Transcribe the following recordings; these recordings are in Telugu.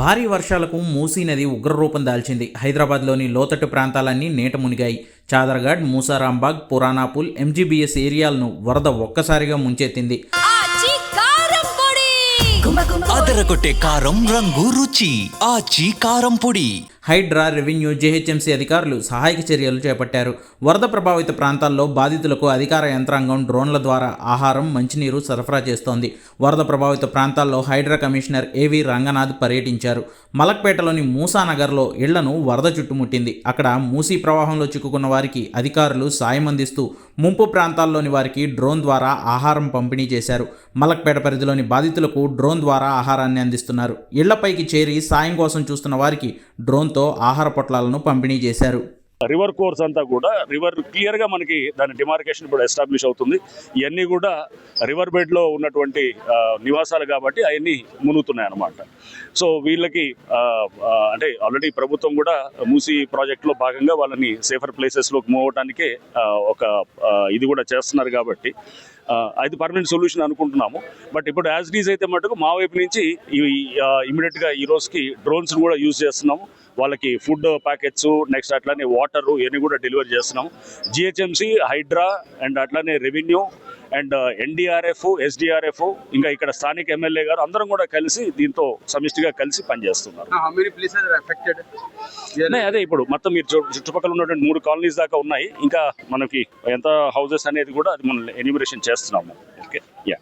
భారీ వర్షాలకు మూసీ నది ఉగ్రరూపం దాల్చింది. హైదరాబాద్లోని లోతట్టు ప్రాంతాలన్నీ నీట మునిగాయి. చాదర్ఘాట్ మూసారాంబాగ్ పురానాపుల్ ఎంజీబీఎస్ ఏరియాలను వరద ఒక్కసారిగా ముంచెత్తింది. కారం పొడి. అదరగొట్టే కారం రంగు రుచి. ఆచి కారం పొడి. హైడ్రా రెవెన్యూ జేహెచ్ఎంసీ అధికారులు సహాయక చర్యలు చేపట్టారు. వరద ప్రభావిత ప్రాంతాల్లో బాధితులకు అధికార యంత్రాంగం డ్రోన్ల ద్వారా ఆహారం మంచినీరు సరఫరా చేస్తోంది. వరద ప్రభావిత ప్రాంతాల్లో హైడ్రా కమిషనర్ ఏవి రంగనాథ్ పర్యటించారు. మలక్పేటలోని మూసానగర్లో ఇళ్ళను వరద చుట్టుముట్టింది. అక్కడ మూసీ ప్రవాహంలో చిక్కుకున్న వారికి అధికారులు సాయం అందిస్తూ ముంపు ప్రాంతాల్లోని వారికి డ్రోన్ ద్వారా ఆహారం పంపిణీ చేశారు. మలక్పేట పరిధిలోని బాధితులకు డ్రోన్ ద్వారా ఆహారాన్ని అందిస్తున్నారు. ఇళ్ళపైకి చేరి సాయం కోసం చూస్తున్న వారికి డ్రోన్తో ఆహార పొట్లాలను పంపిణీ చేశారు. రివర్ కోర్స్ అంతా కూడా రివర్ క్లియర్గా మనకి దాని డిమార్కేషన్ ఇప్పుడు ఎస్టాబ్లిష్ అవుతుంది. ఇవన్నీ కూడా రివర్ బెడ్లో ఉన్నటువంటి నివాసాలు కాబట్టి అవన్నీ మునుగుతున్నాయి అన్నమాట సో వీళ్ళకి అంటే ఆల్రెడీ ప్రభుత్వం కూడా మూసీ ప్రాజెక్ట్లో భాగంగా వాళ్ళని సేఫర్ ప్లేసెస్లోకి మూవ్ అవడానికే ఒక ఇది కూడా చేస్తున్నారు కాబట్టి అది పర్మనెంట్ సొల్యూషన్ అనుకుంటున్నాము. బట్ ఇప్పుడు యాజ్ డీజ్ అయితే మటుకు మా వైపు నుంచి ఇమీడియట్గా ఈ రోజుకి డ్రోన్స్ కూడా యూజ్ చేస్తున్నాము. వాళ్ళకి ఫుడ్ ప్యాకెట్స్ నెక్స్ట్ అట్లానే వాటర్ ఇవన్నీ కూడా డెలివరీ చేస్తున్నాం జిహెచ్ఎంసీ హైడ్రా అండ్ అట్లానే రెవెన్యూ అండ్ ఎన్డీఆర్ఎఫ్ ఎస్డిఆర్ఎఫ్ ఇంకా ఇక్కడ స్థానిక ఎమ్మెల్యే గారు అందరం కూడా కలిసి దీంతో సమిష్టిగా కలిసి పనిచేస్తున్నారు. అదే ఇప్పుడు మొత్తం మీరు చుట్టుపక్కల ఉన్నటువంటి మూడు కాలనీస్ దాకా ఉన్నాయి. ఇంకా మనకి ఎంత హౌసెస్ అనేది కూడా అది మనం ఎన్యూమరేషన్ చేస్తున్నాము. Okay yeah.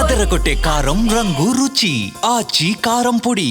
అదరగొట్టే కారం రంగు రుచి. ఆచి కారం పొడి.